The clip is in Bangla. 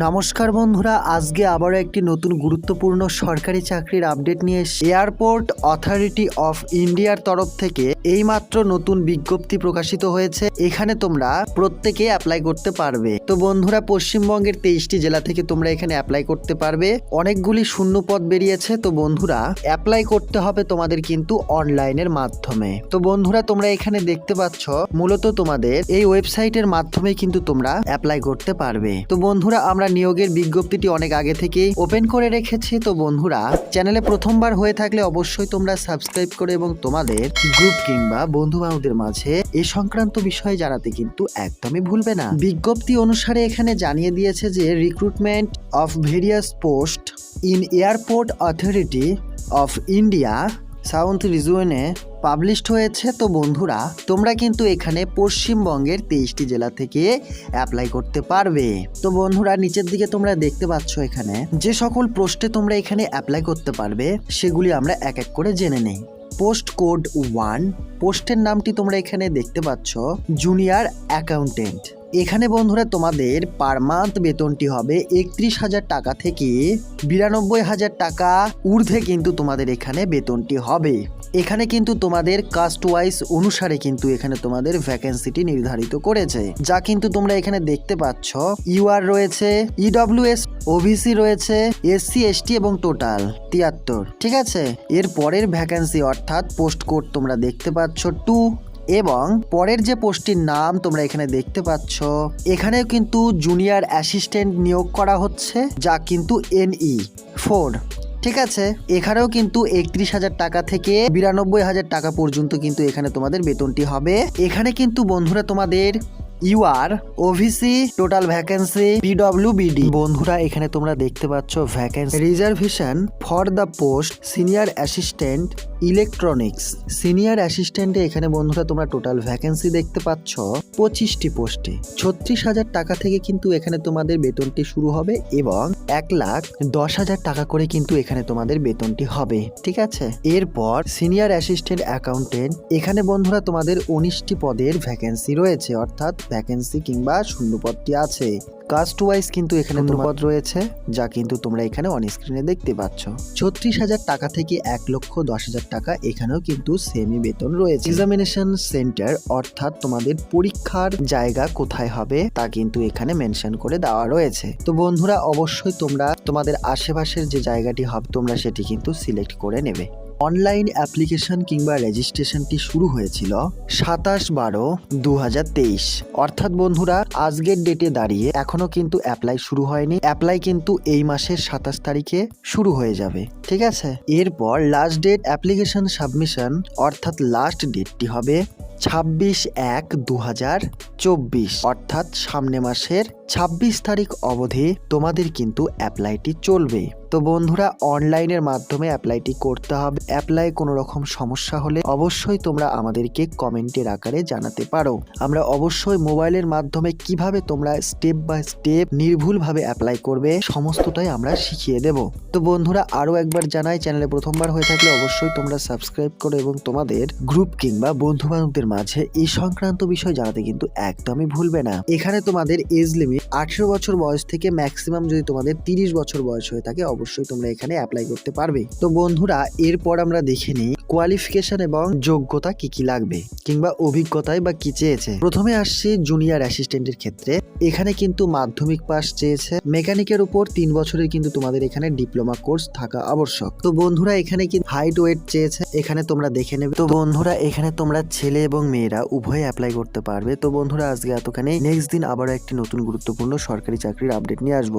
নমস্কার বন্ধুরা, আজকে আবারও একটি নতুন গুরুত্বপূর্ণ সরকারি চাকরির আপডেট নিয়ে এয়ারপোর্ট অথরিটি অফ ইন্ডিয়ার তরফ থেকে এইমাত্র নতুন বিজ্ঞপ্তি প্রকাশিত হয়েছে। এখানে তোমরা প্রত্যেকে অ্যাপ্লাই করতে পারবে। তো বন্ধুরা, পশ্চিমবঙ্গের তেইশটি জেলা থেকে তোমরা এখানে অ্যাপ্লাই করতে পারবে। অনেকগুলি শূন্য পদ বেরিয়েছে। তো বন্ধুরা অ্যাপ্লাই করতে হবে তোমাদের কিন্তু অনলাইনের মাধ্যমে। তো বন্ধুরা, তোমরা এখানে দেখতে পাচ্ছ, মূলত তোমাদের এই ওয়েবসাইটের মাধ্যমে কিন্তু তোমরা অ্যাপ্লাই করতে পারবে। তো বন্ধুরা, আমরা নিয়োগের বিজ্ঞপ্তিটি অনেক আগে থেকেই ওপেন করে রেখেছি। তো বন্ধুরা চ্যানেলে প্রথমবার হয়ে থাকলে অবশ্যই তোমরা সাবস্ক্রাইব করে এবং তোমাদের গ্রুপ কিংবা বন্ধু বান্ধবদের মাঝে এ সংক্রান্ত বিষয়ে জানাতে কিন্তু একদমই ভুলবে না। বিজ্ঞপ্তি অনুসারে এখানে জানিয়ে দিয়েছে যে recruitment of various post in Airport Authority of India south রিজুয়েনে published হয়েছে তো বন্ধুরা, তোমরা কিন্তু এখানে পশ্চিমবঙ্গের তেইশটি জেলা থেকে অ্যাপ্লাই করতে পারবে। তো বন্ধুরা, নিচের দিকে তোমরা দেখতে পাচ্ছ এখানে, যে সকল পোস্টে তোমরা এখানে অ্যাপ্লাই করতে পারবে, সেগুলি আমরা এক এক করে জেনে নেই। পোস্ট কোড ওয়ান, পোস্টের নামটি তোমরা এখানে দেখতে পাচ্ছ, জুনিয়র অ্যাকাউন্টেন্ট। এখানে বন্ধুরা তোমাদের পার মান্থ বেতনটি হবে একত্রিশ হাজার টাকা থেকে বিরানব্বই হাজার টাকা ঊর্ধ্বে কিন্তু তোমাদের এখানে বেতনটি হবে। এখানে কিন্তু তোমাদের কাস্ট ওয়াইজ অনুসারে কিন্তু এখানে তোমাদের ভ্যাকেন্সিটি নির্ধারিত করেছে। যা কিন্তু তোমরা এখানে দেখতে পাচ্ছ। ইউআর রয়েছে ইডব্লিউএস ওবিসি রয়েছে এসসি এসটি এবং টোটাল তিয়াত্তর। ঠিক আছে? এর পরের ভ্যাকেন্সি অর্থাৎ পোস্ট কোড তোমরা দেখতে পাচ্ছ টু এবং পরের যে পোস্টটির নাম তোমরা এখানে দেখতে পাচ্ছ, এখানেও কিন্তু জুনিয়র অ্যাসিস্ট্যান্ট নিয়োগ করা হচ্ছে, যা কিন্তু এনই ফোর ঠিক আছে? এখানেও কিন্তু একত্রিশ হাজার টাকা থেকে বিরানব্বই হাজার টাকা পর্যন্ত কিন্তু এখানে তোমাদের বেতনটি হবে। এখানে কিন্তু বন্ধুরা তোমাদের ইউআর ওভিসি টোটাল ভ্যাকেন্সি পিডব্লিউবিডি বন্ধুরা, এখানে তোমরা দেখতে পাচ্ছ vacancy reservation for the post senior assistant electronics. Senior অ্যাসিস্ট্যান্টে এখানে বন্ধুরা তোমরা টোটাল ভ্যাকেন্সি দেখতে পাচ্ছ পঁচিশটি পোস্টে। ছত্রিশ হাজার টাকা থেকে কিন্তু এখানে তোমাদের বেতনটি শুরু হবে এবং এক লাখ দশ হাজার টাকা করে কিন্তু এখানে তোমাদের বেতনটি হবে। ঠিক আছে? এরপর সিনিয়র অ্যাসিস্ট্যান্ট অ্যাকাউন্টেন্ট, এখানে বন্ধুরা তোমাদের উনিশটি পদের ভ্যাকেন্সি রয়েছে। অর্থাৎ ভ্যাকেন্সি কিংবা শূন্য পদটি আছে। কাস্ট ওয়াইজ কিন্তু এখানে পদ রয়েছে যা কিন্তু তোমরা এখানে অন স্ক্রিনে দেখতে পাচ্ছ। ছত্রিশ হাজার টাকা থেকে এক লক্ষ দশ হাজার টাকা এখানেও কিন্তু সেমি বেতন রয়েছে। এক্সামিনেশন সেন্টার অর্থাৎ তোমাদের পরীক্ষার জায়গা কোথায় হবে তা কিন্তু এখানে মেনশন করে দেওয়া রয়েছে। তো বন্ধুরা অবশ্যই তোমরা তোমাদের আশেপাশের যে জায়গাটি হবে তোমরা সেটি কিন্তু সিলেক্ট করে নেবে। অনলাইন অ্যাপ্লিকেশন কিংবা রেজিস্ট্রেশনটি শুরু হয়েছিল সাতাশ বারো দু অর্থাৎ বন্ধুরা, আজকের ডেটে দাঁড়িয়ে এখনও কিন্তু অ্যাপ্লাই শুরু হয়নি। অ্যাপ্লাই কিন্তু এই মাসের সাতাশ তারিখে শুরু হয়ে যাবে, ঠিক আছে? এরপর লাস্ট ডেট অ্যাপ্লিকেশন সাবমিশন অর্থাৎ লাস্ট ডেটটি হবে ছাব্বিশ এক দু চব্বিশ। অর্থাৎ সামনে মাসের ছাব্বিশ তারিখ অবধি তোমাদের কিন্তু অ্যাপ্লাইটি চলবে। তো বন্ধুরা, অনলাইনের মাধ্যমে অ্যাপ্লাইটি করতে হবে। অ্যাপ্লাই কোনো রকম সমস্যা হলে অবশ্যই তোমরা আমাদেরকে কমেন্টের আকারে জানাতে পারো। আমরা অবশ্যই মোবাইলের মাধ্যমে কীভাবে তোমরা স্টেপ বাই স্টেপ নির্ভুলভাবে অ্যাপ্লাই করবে সমস্তটাই আমরা শিখিয়ে দেব। তো বন্ধুরা, আরও একবার জানাই, চ্যানেলে প্রথমবার হয়ে থাকলে অবশ্যই তোমরা সাবস্ক্রাইব করো এবং তোমাদের গ্রুপ কিংবা বন্ধু বান্ধবদের মাঝে এই সংক্রান্ত বিষয় জানাতে কিন্তু একদমই ভুলবে না। এখানে তোমাদের এজ লিমিট আঠেরো বছর বয়স থেকে ম্যাক্সিমাম যদি তোমাদের তিরিশ বছর বয়স হয়ে থাকে, অবশ্যই তোমরা এখানে অ্যাপ্লাই করতে পারবে। তো বন্ধুরা, এরপর আমরা দেখে নিই কোয়ালিফিকেশন এবং যোগ্যতা কি কি লাগবে কিংবা অভিজ্ঞতায় বা কি চেয়েছে। প্রথমে আসছি জুনিয়র অ্যাসিস্ট্যান্টের ক্ষেত্রে। এখানে কিন্তু মাধ্যমিক পাস চেয়েছে। মেকানিকের উপর তিন বছরের কিন্তু তোমাদের এখানে ডিপ্লোমা কোর্স থাকা আবশ্যক। তো বন্ধুরা, এখানে কি হাইট ওয়েট চেয়েছে? এখানে তোমরা দেখে নেবে। তো বন্ধুরা, এখানে তোমরা ছেলে এবং মেয়েরা উভয় অ্যাপ্লাই করতে পারবে। তো বন্ধুরা, আজকে এতখানে। নেক্সট দিন আবারও একটি নতুন গুরুত্বপূর্ণ সরকারি চাকরির আপডেট নিয়ে আসব।